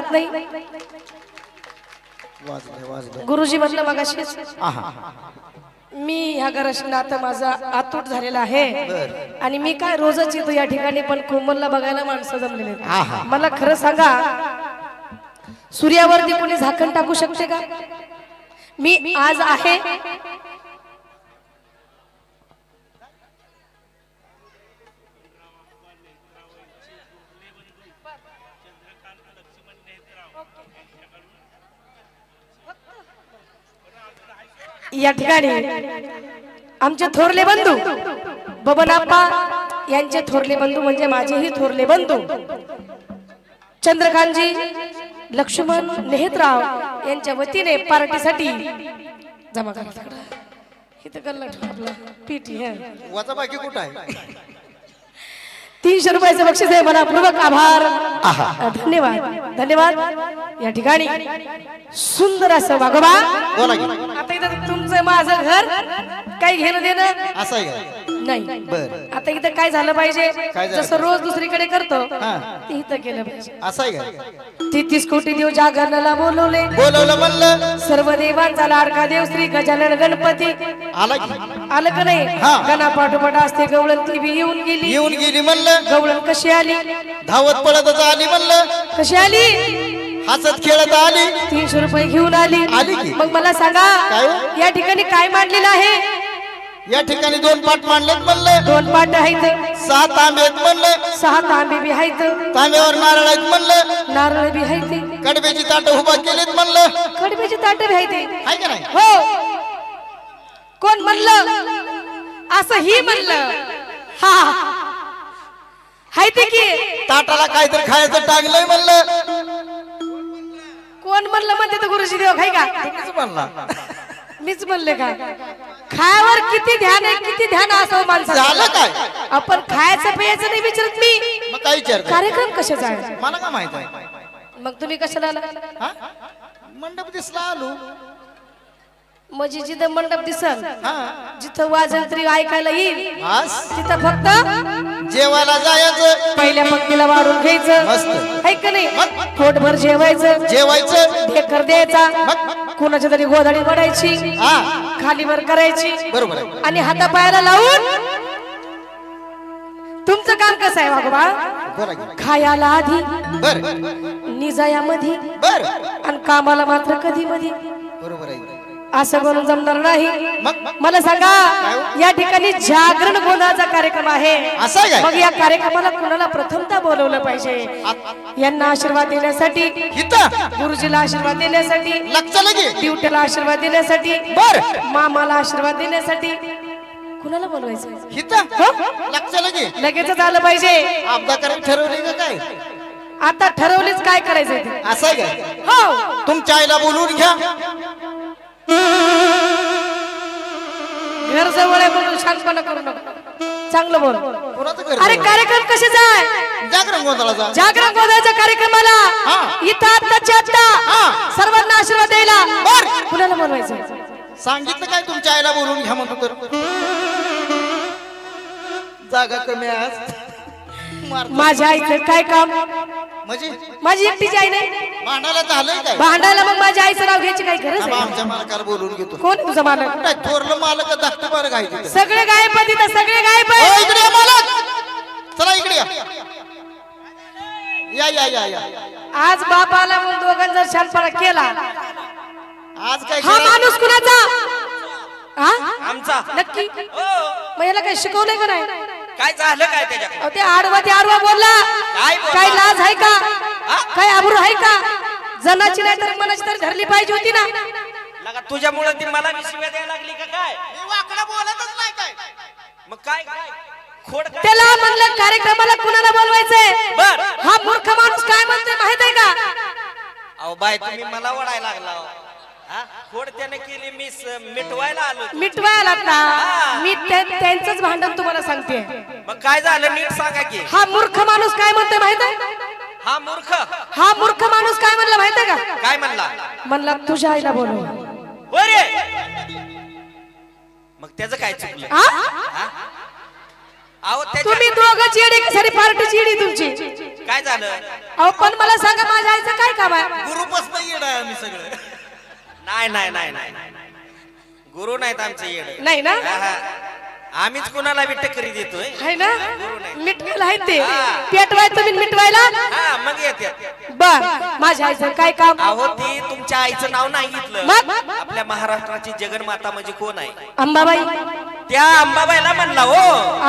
हरकत नाही. गुरुजी म्हणलं मगाशीच आहा. मी ह्या घराशी नातं माझा आतूट झालेला आहे आणि मी काय रोजच येतो या ठिकाणी पण कोमलला बघायला माणसं जमलेले. मला खरं सांगा सूर्यावरती कोणी झाकण टाकू शकते का? मी आज आहे या ठिकाणी आमचे थोरले बंधू बबनाप्पा यांचे थोरले बंधू म्हणजे माझेही थोरले बंधू. चंद्रकांतजी लक्ष्मण नेहतराव यांच्या वतीने पार्टीसाठी जमा करा इथं गल्ला ठेवा पीठ हे वाचा बाकी कुठं आहे? तीनशे रुपयाचं बक्षीस आहे. मनापूर्वक आभार. धन्यवाद. धन्यवाद. या ठिकाणी सुंदर असं बोला की. आता इथं तुमचं माझं घर. काही घेणं देणं असं आहे का? नाही. बर. आता इथं काय झालं पाहिजे काय झालं जसं रोज दुसरीकडे करतो हा. ते इथं केलं पाहिजे. असं आहे का? कोटी देव जागरणाला बोलवले. बोलवलं म्हणलं. सर्व देवांचा लाडका देव श्री गजानन गणपती. आला की. आलं का नाही? हा. गणा पाठोपाठ असते गवळण ती बी येऊन गेली. येऊन गेली म्हणलं. गवळण कशी आली? धावत पळतच आली म्हणलं. कशी आली? हसत खेळत आली. तीनशे रुपये घेऊन आली. आली की? मग मला सांगा काय हो? या ठिकाणी काय मांडलेलं आहे? या ठिकाणी दोन पाठ मांडलेत म्हणलं. दोन पाट आहेत. सहा तांबे आहेत म्हणलं. सहा तांबे बी आहेत. तांब्यावर नारळ आहेत म्हणलं. नारळ बी आहेत. कडब्याची ताट उभा केलीत म्हणलं. कडब्याची ताट बी आहेत. आहे का नाही? हो. कोण म्हणलं? असं ही म्हणलं. हा. हाय ते की? ताटाला काहीतरी खायचं टाकलंय म्हणलं. कोण म्हणलं म्हणते तर गुरुजी देव खाय का? तुम्हीच म्हणला. मीच म्हणले का? खायावर किती ध्यान आहे किती ध्यान माणसाचं? झालं काय? आपण खायचं प्यायचं नाही विचारत मी. मग काय विचार कार्यक्रम कशाचा आहे मला काय माहीत आहे? मग तुम्ही कशाला आला? हा? मंडप दिसला आलो. म्हणजे जिथं मंडप दिसल हा. जिथं वाजेल तरी ऐकायला येईल बस. तिथं फक्त जेवायला जायचं. पहिल्या पंक्तीला वाढून घ्यायचं. मस्त. है का नाही? पोटभर जेवायचं. जेवायचं. ढेकर द्यायचा. मग? कुणाच्या तरी गोधडी पडायची. हा. खालीवर करायची. बरोबर आहे. आणि हातापायाला लावून. तुमचं काम कसं आहे बोला की. खायाला आधी. बर. निजायामध्ये. बर. आणि कामाला मात्र कधी मध्ये असं करून जमणार नाही. मला सांगा या ठिकाणी जागरण गोंधळाचा कार्यक्रम आहे. मग या कार्यक्रमाला कुणाला प्रथमता बोलवलं पाहिजे? यांना आशीर्वाद देण्यासाठी गुरुजीला आशीर्वाद देण्यासाठी ड्युटीला आशीर्वाद देण्यासाठी बर. मामाला आशीर्वाद देण्यासाठी कुणाला बोलवायचं? इथं? लक्ष लगे. लगेचच आलं पाहिजे. ठरवली काय? आता ठरवलीच काय करायचंय ते? असं हो. तुमच्या आईला बोलवून घ्या. घर जवळ आहे म्हणून शांतपणा करू नका. चांगलं बोल. कोणाचं घर अरे? कार्यक्रम कशाचा आहे जागरण गोंधळाच्या कार्यक्रमाला. हा. इथं आत्ताच्या हा. आत्ता सर्वांना आशीर्वाद द्यायला. कुणाला बोलवायचं? सांगितलं काय तुमच्या आईला बोलवून घ्या म्हणतो तर. जागा कमी आहे आज. माझ्या आईचं काय काम? म्हणजे? माझी एकटीची आई नाही. भांडायला झालंय काय? भांडायला मग माझ्या आईचं नाव घ्यायची काही गरज थांबा, आहे? आमच्या मालकाला बोलवून घेतो. कोण तुझा मालक? काय थोरलं मालक धाकटं तिथं? सगळे गायब इथं सगळे गायब ओ, आहेत इकडे या मालक. चला इकडे या. या या या या. आज बापाला मग दोघांनी जर शांतपणा केला. आज काय हा माणूस कुणाचा? हा? आमचा. नक्की. हो मग याला काही शिकवलंय का नाही? काय झालं काय त्याच्याकडे? अहो, ते आडवा ते आडवा बोलला. काय बोलला? काय लाज आहे का? काय आबरू आहे का? जनाची नाही तर मनाची तर धरली पाहिजे होती ना. लगा तुझ्यामुळे ती मला शिव्या द्यायला लागली का काय? मी वाकडं बोलतच नाही काय. मग काय? काय खोड काय? त्याला म्हणलं कार्यक्रमाला कुणाला बोलवायचंय? बर. हा मूर्ख माणूस काय म्हणतोय माहीत आहे का? अहो बाय तुम्ही मला ओढायला लागला हो. हा? त्याने केली मी मिटवायला आलो मिटवायला आता. मी त्या- त्यांचंच भांडण तुम्हाला सांगते. मग काय झालं नीट सांगा की. हा मूर्ख माणूस काय म्हणतोय माहीत आहे? हा मूर्ख. हा मूर्ख माणूस काय म्हणला माहीत आहे का? काय म्हणला? म्हणला तुझ्या आईला बोलव. होय रे. मग त्याचं काय चुकलं? तुम्ही दोघं सारी येडी तुमची. काय झालं? अहो पण मला सांगा माझ्या आईचं काय काम आहे? गुरुपासून येड आहे आम्ही सगळं. नाही नाही नाही नाही. गुरु नाहीत आमचे येड. नाही ना? आम्हीच कुणाला बी टक्करी देतोय? आहे ना? मिटवायला आहे ते. हा. पेटवाय तुम्ही मिटवायला? हा मग येते बर. माझ्या आईचं काय काम? अहो ती तुमच्या आईचं नाव नाही घेतलं. मग? आपल्या महाराष्ट्राची जगन्माता म्हणजे कोण आहे? अंबाबाई. त्या अंबाबाईला म्हणला हो.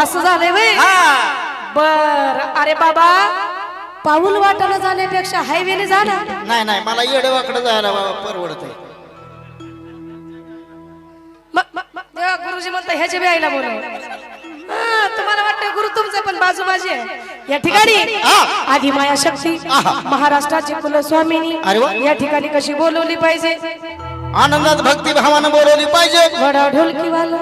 असं झालंय वय हा. बर. अरे बाबा पाऊल वाटानं जाण्यापेक्षा हायवेने जा ना. नाही नाही मला येडवाकडे जायला बाबा परवडत आहे म- म- म- तेव्हा गुरुजी म्हणता ह्याच्या बी आईला बोलव. तुम्हाला वाटतं गुरु तुमचं पण बाजू माझी आहे? या ठिकाणी? आधी माया शक्ती महाराष्ट्राची कुलस्वामिनी. या ठिकाणी कशी बोलवली पाहिजे? आनंदात भक्ती भावानं बोलवली पाहिजे. वडा ढोलकी वाला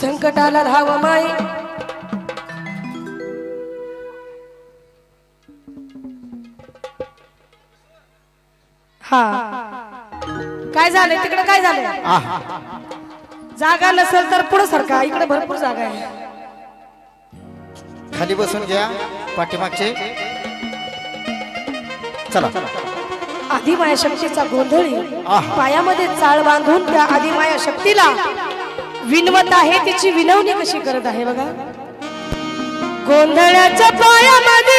संकटाला धाव माय. हा. काय झालंय? तिकडे काय झालंय? जागा नसेल तर पुढे सरका इकडे भरपूर जागा आहे. खाली बसून घ्या पाठीमागचे. चला. आदिमाया शक्तीचा गोंधळी. पायामध्ये चाळ बांधून त्या आदिमाया शक्तीला विनवत आहे तिची विनवणी कशी करत आहे बघा. गोंधळाच्या पायामध्ये.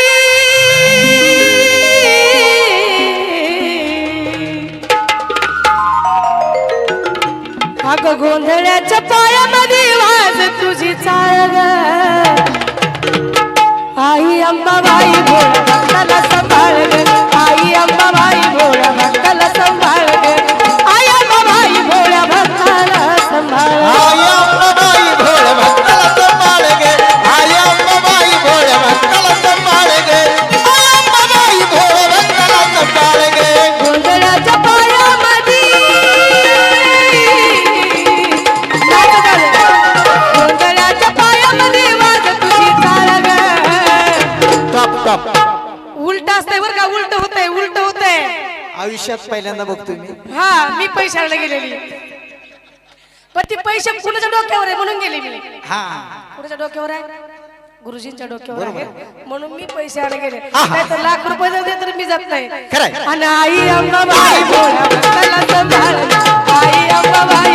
अग गोंधळाच्या पायामध्ये वाज तुझी चाळ आई अंबाबाई भोळा आयुष्यात पहिल्यांदा बघतोय मी. हा मी पैशाला गेलेली. पण ती पैसे कुणाच्या डोक्यावर आहे म्हणून गेली मी. हा. कुणाच्या डोक्यावर आहे? गुरुजींच्या डोक्यावर आहे. म्हणून मी पैसे आले गेले लाख रुपये जर दे तर मी जात नाही. खरंय. आणि आई अंबाबाई भोळा भक्ताला सांभाळ आई अंबाबाई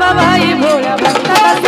बाबाई भोळ्या भक्ता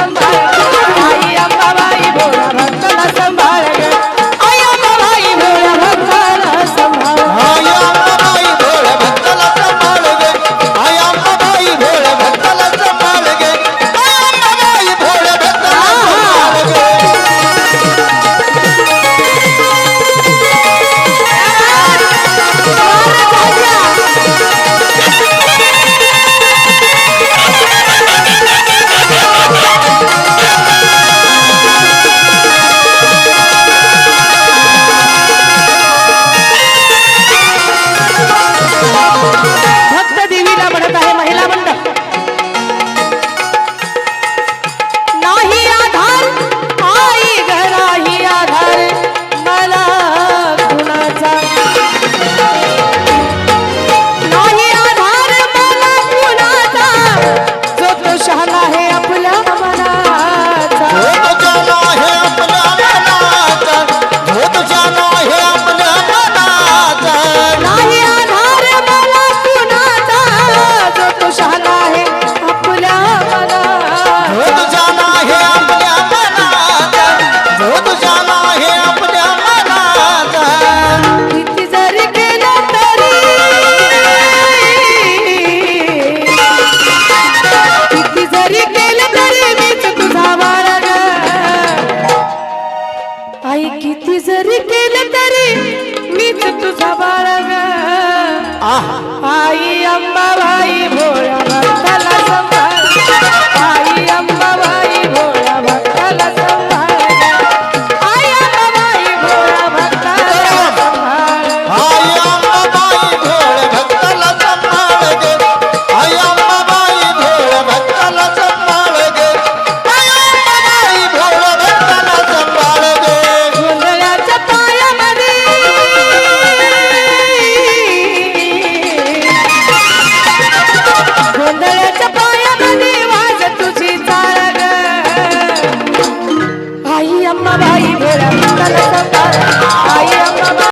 किती जरी केलं तरी मीच तुझा बाळग. आई अंबाबाई भोळ्या आई